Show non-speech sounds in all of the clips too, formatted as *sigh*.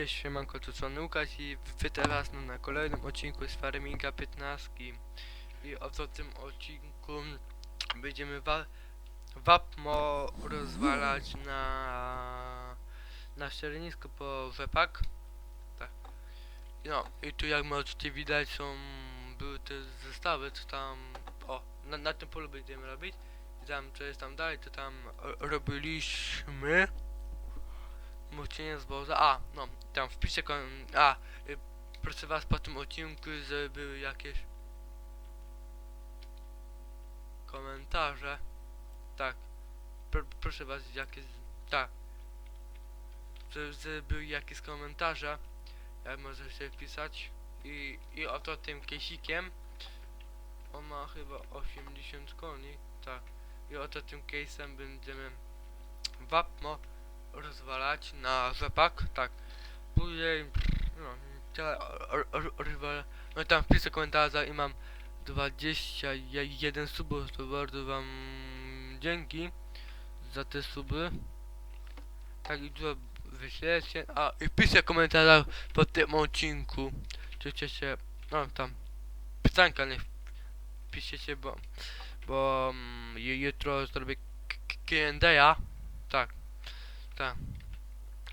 Cześć, siemanko, co Łukasz i wy teraz no, na kolejnym odcinku z Farminga 15 i oto w tym odcinku będziemy wa wapmo rozwalać na na ściernisko po rzepak. Tak. No i tu jak możecie widać są były te zestawy co tam o na, na tym polu będziemy robić. I tam co jest tam dalej to tam ro- robiliśmy Mucienie zboża. A, no, tam wpiszę kon... A, y, proszę was po tym odcinku, żeby były jakieś komentarze. Tak. Pr proszę was jakieś... Tak. Żeby, były jakieś komentarze. Jak możecie wpisać. I, I oto tym kesikiem. On ma chyba 80 koni. Tak. I oto tym case'em będziemy wapmo rozwalać na rzepak, tak. Później, no, tyle. No i tam wpiszę komentarza i mam 21 subów, to bardzo wam dzięki za te suby. Tak i dużo wyślecie, a i komentarza pod tym odcinku. Czy chcecie, no tam, pytanka niech piszecie, bo, bo mm, ju- jutro zrobię Q&A, tak.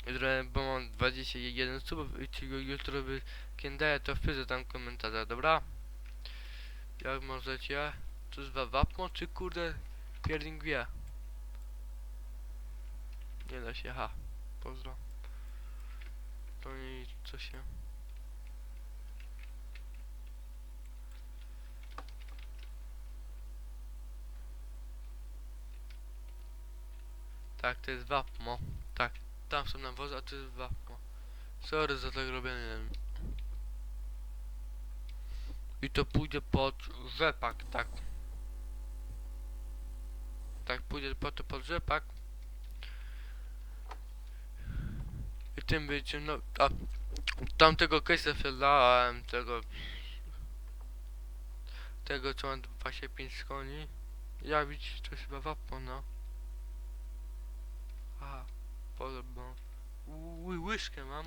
Jutro, bo mam 21 subów i ci jutro by kiedy to wpiszę tam komentarza, dobra? Jak możecie? To jest wa- wapno czy kurde pierding wie? Nie da się, ha. Pozdro. To nie co się. Tak, to jest wapmo. Tam są nawozy, a to jest wapno. Sorry za tak robienie. I to pójdzie pod rzepak, tak. Tak, pójdzie po to pod rzepak. I tym będzie, no, a tamtego case'a wydałem, tego, tego co mam 25 koni. Jak widzicie, to jest chyba wapno, no. Aha, podobno. Ły- łyżkę mam.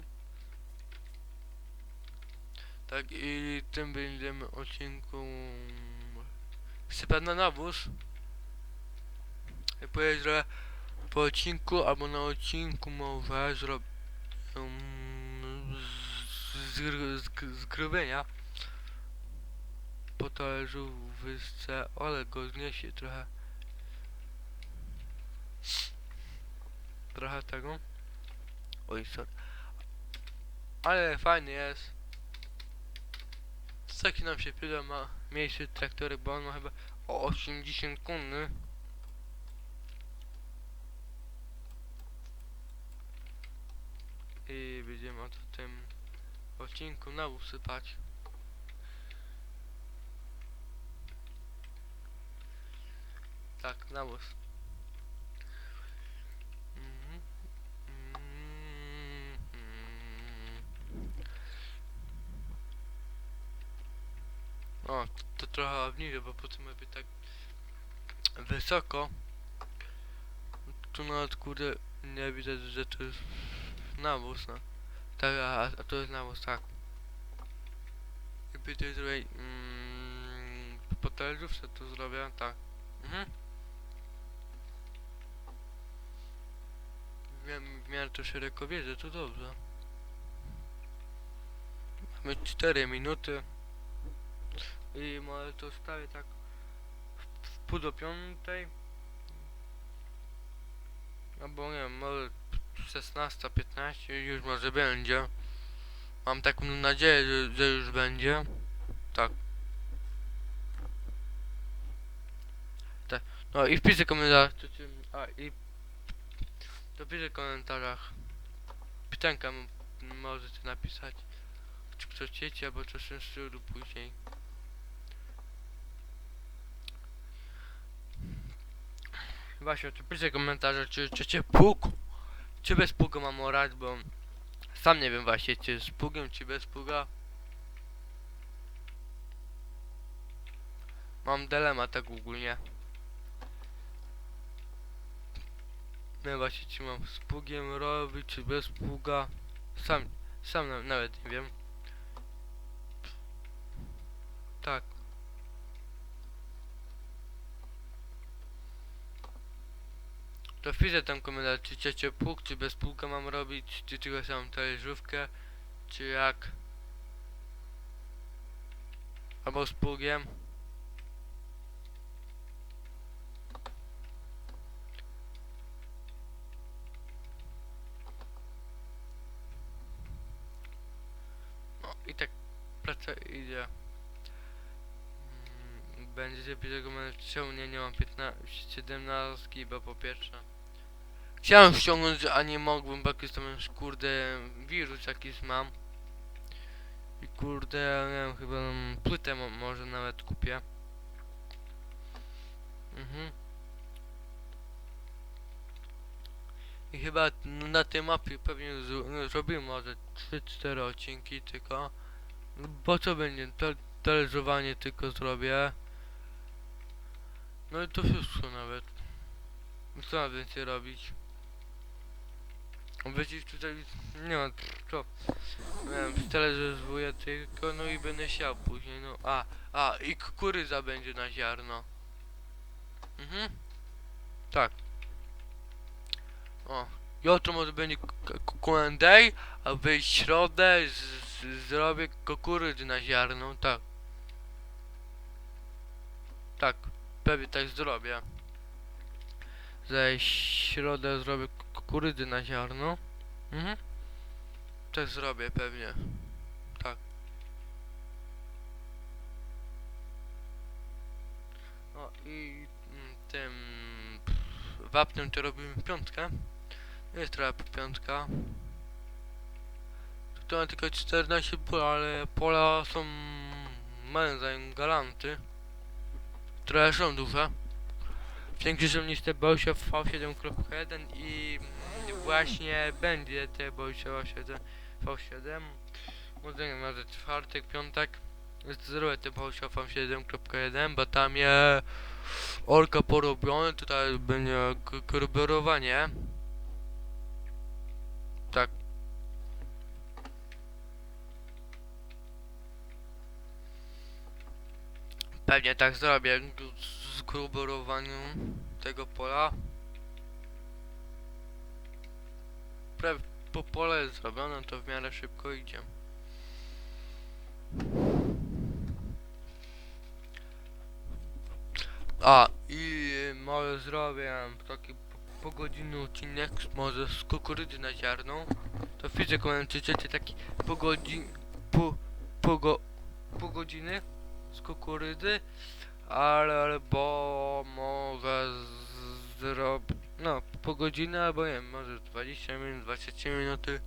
Tak i tym będziemy odcinku sypać na nawóz. I powiedzieć, że po odcinku albo na odcinku może zrobię zgrybienia po talerzu wysce, ale go zniesie trochę. Trochę tego. Oj, sorry. Ale fajny jest. Taki nam się przyda ma mniejszy traktorek, bo on ma chyba o 80 konny. I będziemy o tym odcinku nawóz sypać. Tak, nawóz. Mhm. Mhm. O, to, trochę obniżę, bo potem jakby tak wysoko. Tu nawet kurde nie widać, że to jest nawóz, no. Tak, a, a to jest nawóz, tak. Jakby to zrobię mm, po teleżówce to zrobię, tak. Mhm. W miarę to szeroko wierzę, to dobrze. Mamy 4 minuty. I może to stawię tak w, w pół do piątej. Albo nie wiem, może 16, 15 już może będzie. Mam taką nadzieję, że, że już będzie. Tak. Tak. No i wpiszę komentarz, czy, a i dopiszę w komentarzach. Pytanka możecie napisać. Czy chcecie, albo coś tym stylu później. Właśnie, to piszcie komentarze, czy chcecie pług, czy bez pługa mam orać, bo sam nie wiem właśnie, czy z pługiem, czy bez pługa. Mam dylemat tak ogólnie. Nie właśnie, czy mam z pługiem robić, czy bez pługa. Sam, Sam na, nawet nie wiem. Tak. To wpiszę tam komentarz, czy ciecie pług, czy bez płuka mam robić, czy tylko samą talerzówkę, czy jak. Albo z pługiem. No i tak praca idzie. Mm, Będziecie pisać komentarz, czemu nie, nie mam 15, 17, bo po pierwsze Chciałem ściągnąć, a nie mogłem, bo jakiś tam już, kurde wirus jakiś mam. I kurde, nie wiem, chyba mm, płytę mo może nawet kupię. Mhm. I chyba na tej mapie pewnie zrobimy może 3-4 odcinki tylko. Bo co będzie? Te talerzowanie tylko zrobię. No i to wszystko nawet. Co mam więcej robić? Będzie tutaj, nie co. Nie wiem, steleryzuję tylko, no i będę siał później, no. A, a, i kukurydza będzie na ziarno. Mhm. Tak. O, jutro może będzie Q&A, a w środę zrobię kukurydzy na ziarno, tak. Tak, pewnie tak zrobię. Za środę zrobię kukurydzy na ziarno. Mhm. Tak zrobię pewnie. Tak. O i mm, tym wapnem to robimy piątkę. Jest trochę piątka. Tu mam tylko 14 pól, ale pola są małe galanty. Trochę są duże. Większe są niż te Bolsio V7.1 i właśnie będzie te Bolsio V7 V7 może może czwartek, piątek. Zrobię te Bolsio V7.1 bo tam je orka porobione tutaj będzie k- korberowanie tak. Pewnie tak zrobię z korberowaniu tego pola prawie po pole jest zrobione, to w miarę szybko idzie. A, i może zrobię taki po, po godzinny odcinek, może z kukurydzy na ziarno. To widzę, komentarzycie taki po godzin, po, po, go, po godziny z kukurydzy, ale, ale bo mogę zrobić, no, po godzinę albo nie może 20 minut, 23 minuty.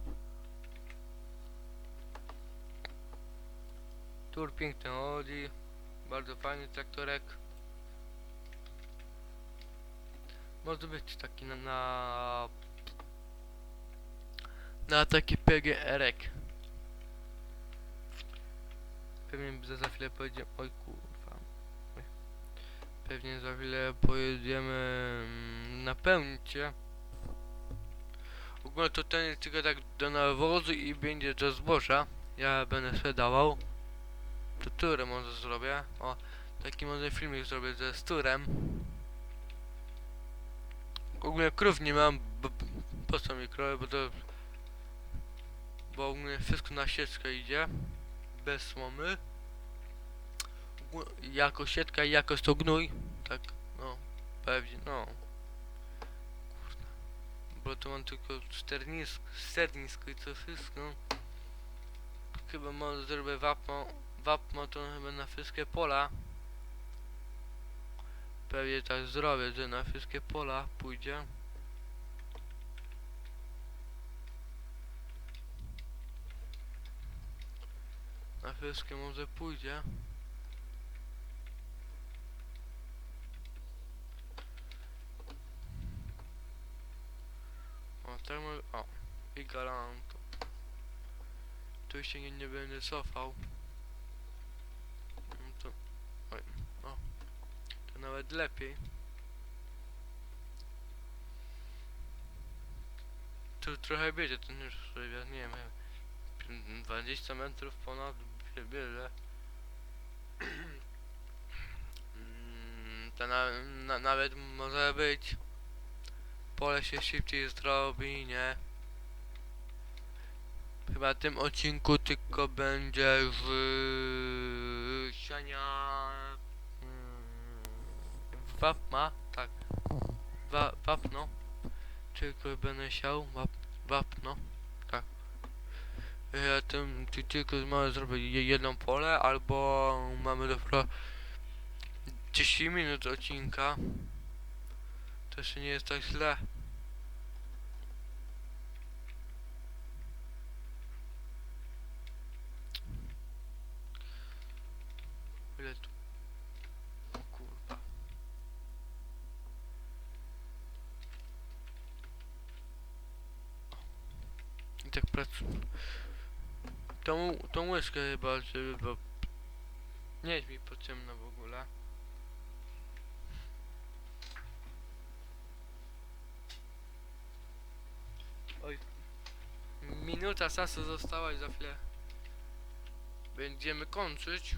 Tur piękny Audi, bardzo fajny traktorek. Może być taki na, na, na taki PGR-ek. Pewnie za, za chwilę pojedziemy, oj kurwa. Pewnie za chwilę pojedziemy mm, napełnić je. W ogóle to ten jest tylko tak do nawozu i będzie do zboża. Ja będę sobie dawał. To turem może zrobię. O, taki może filmik zrobię ze sturem. W ogóle krów nie mam, bo, po co mi krowy, bo to... Bo ogólnie wszystko na sieczkę idzie. Bez słomy. Ogólnie Jako sietka i jako to gnój. Tak, no, pewnie, no. Kurde. Bo tu mam tylko czternisko, sternisko i to wszystko. Chyba może zrobię wapno, wapno to chyba na wszystkie pola. Pewnie tak zrobię, że na wszystkie pola pójdzie. Na wszystkie może pójdzie. O, tak może... O, i galanto. Tu się nie, nie będę cofał. No to... Oj, o. To nawet lepiej. Tu trochę będzie ten już, ja nie wiem, 20 metrów ponad bierze. *clears throat* To na, na, nawet może być. Pole się szybciej zrobi, nie? Chyba tym odcinku tylko będzie w siania mm, wapma, tak. Wa, wapno. Tylko będę siał wap, wapno. Tak. Ja tym ty, tylko mamy zrobić je- jedno pole, albo mamy dopiero 10 minut odcinka. To jeszcze nie jest tak źle. Ile tu? O kurwa. I tak pracuję. Tą, tą łyżkę chyba, żeby, bo nie jest mi potrzebna w ogóle. Oj. Minuta czasu została i za chwilę będziemy kończyć.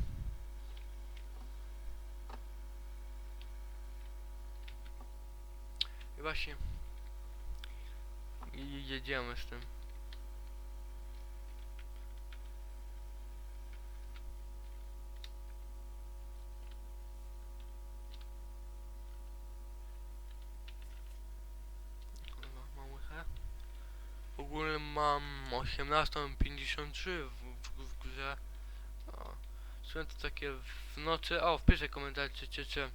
I właśnie jedziemy z tym. Kurwa, mam łychę? W ogóle mam 18.53 w, w, w grze. O, są to takie w nocy. O, wpiszę komentarz, czy, czy, czy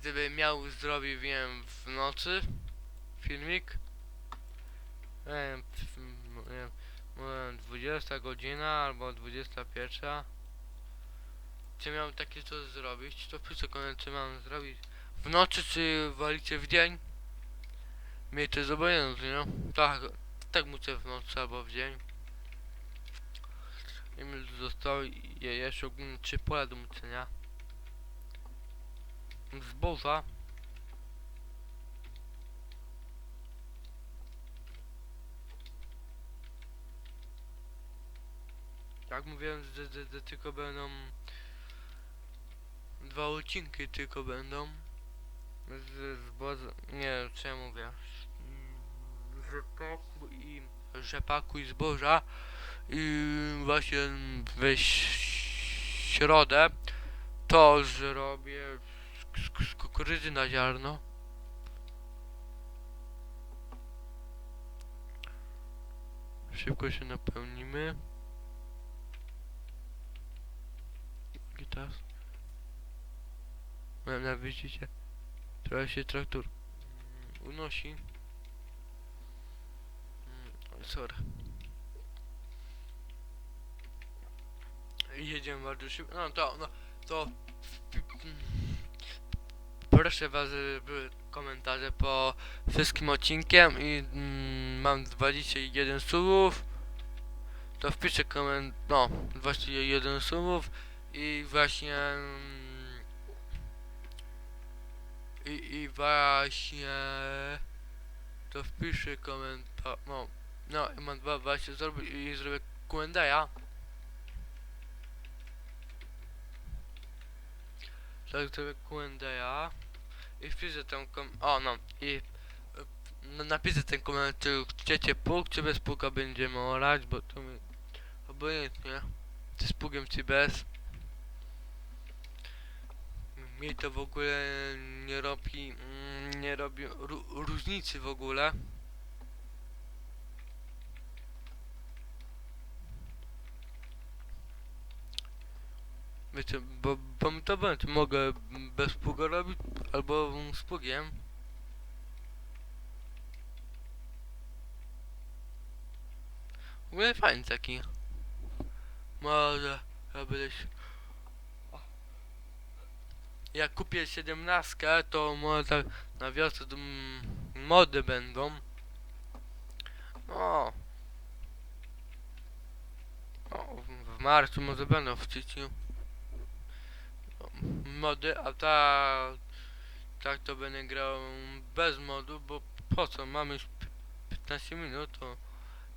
gdyby miał zrobić, wiem, w nocy filmik. Nie wiem, w- nie wiem, może 20 godzina albo 21. Czy miałem takie coś zrobić? To wpiszę komentarz, czy mam zrobić w nocy, czy walicie w dzień? Jest obojętnie, no. Tak, tak muszę w nocy albo w dzień. I mi zostały je- jeszcze ogólnie trzy pola do mucenia. Zboża. Jak mówiłem, że, że, że tylko będą dwa odcinki tylko będą. Z zboża, nie co mówię. Rzepaku i rzepaku i zboża. I właśnie we środę to zrobię z, z, kukurydzy na ziarno. Szybko się napełnimy. Gitas. Mam na widzicie. Trochę się traktor unosi. Sorry. Jedziemy bardzo szybko. No to, no to. Proszę was, żeby komentarze po wszystkim odcinkiem i mm, mam 21 subów. To wpiszę koment, no 21 subów i właśnie mm, i, i właśnie to wpiszę komentarz, no no i mam dwa właśnie zrobię i zrobię Q&A. Tak zrobię Q&A i wpiszę ten kom... O no i no, napiszę ten komentarz, czy chcecie pług, czy bez pługa będziemy orać, bo to mi obojętnie. Czy z pługiem, czy bez. Mi to w ogóle nie robi, nie robi ró różnicy w ogóle. Wiecie, bo, bo mi to będzie, mogę bez pługa robić, albo z pługiem. W ogóle fajny taki. Może robić. Jak kupię 17, to może tak na wiosnę mody będą. No. W marcu może będą w styczniu. Mody, a tak tak to będę grał bez modu, bo po co? Mamy już pi- 15 minut, to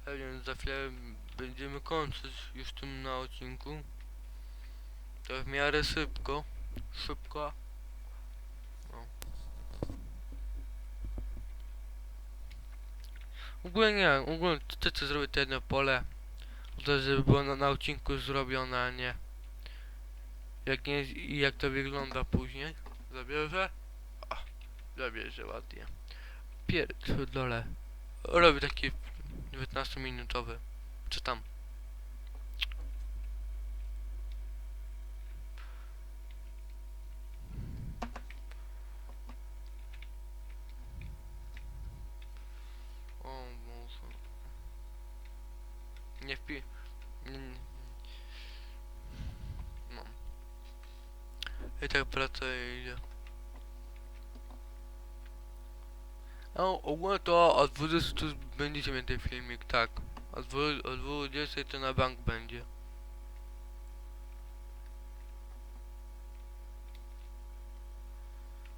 pewnie za chwilę będziemy kończyć już tym na odcinku. To w miarę szybko. Szybko. No. Ogólnie nie, ogólnie to co zrobię to jedno pole. To żeby było na, na odcinku zrobione, a nie. Jak nie jak to wygląda później. Zabierze? A, zabierze ładnie. Pierdolę. Robię taki 19 minutowy. Czy tam? O Boże. Nie wpi... Nie, nie. No. I tak praca idzie. No, ogólnie to od 20 tu będziecie mieć ten filmik, tak. Od 20 to na bank będzie.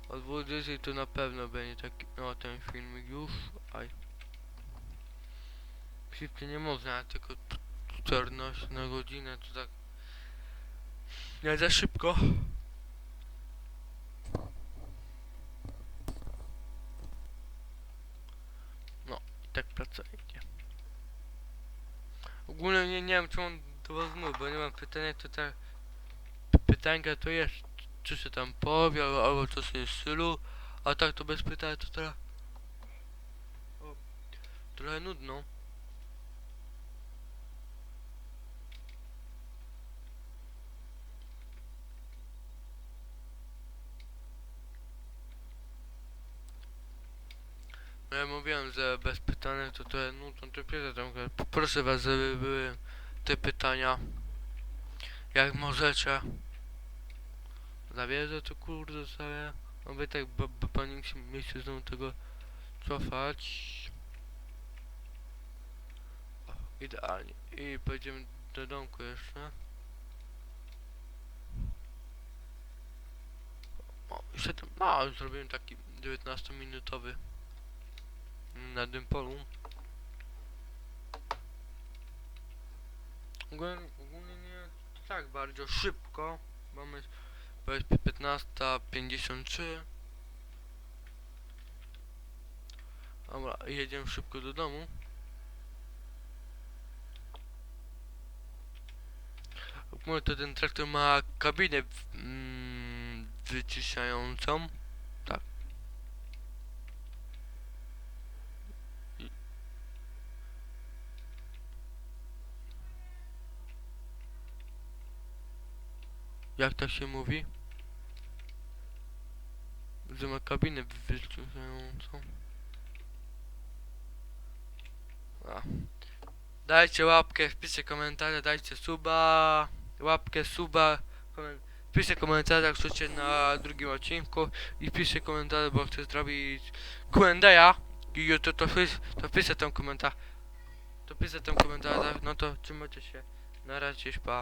Od 20 to na pewno będzie taki, no ten filmik już, aj. Szybciej nie można, tylko 14 na godzinę, to tak... Nie za szybko. tak praca idzie. Ogólnie nie, wiem do was mówi, bo nie mam pytania to tak to jest czy się tam powie albo, coś w stylu a tak to bez pytania to o, trochę nudno. No ja mówiłem, że bez pytania to trochę nudno, to mówię, proszę was, żeby były te pytania. Jak możecie. Zawierzę to kurde sobie. No by tak, bo, bo pani się mieć znowu tego cofać. Idealnie. I pojedziemy do domku jeszcze. O, 7, no zrobiłem taki 19 minutowy na tym polu. Ogólnie, ogólnie nie tak bardzo szybko. Mamy bo jest 15.53. Dobra, jedziemy szybko do domu. Ogólnie to ten traktor ma kabinę mm, wyciszającą. Tak. Jak to się mówi? Że ma kabinę wyciszającą. A. Dajcie łapkę, wpiszcie komentarze, dajcie suba, łapkę, suba, wpiszcie komentarze, jak chcecie na drugim odcinku i wpiszcie komentarze, bo chcę zrobić Q&A i to, wpis, to wpiszę ten komentarz, to wpiszę ten komentarz, no to trzymajcie się, na razie, pa.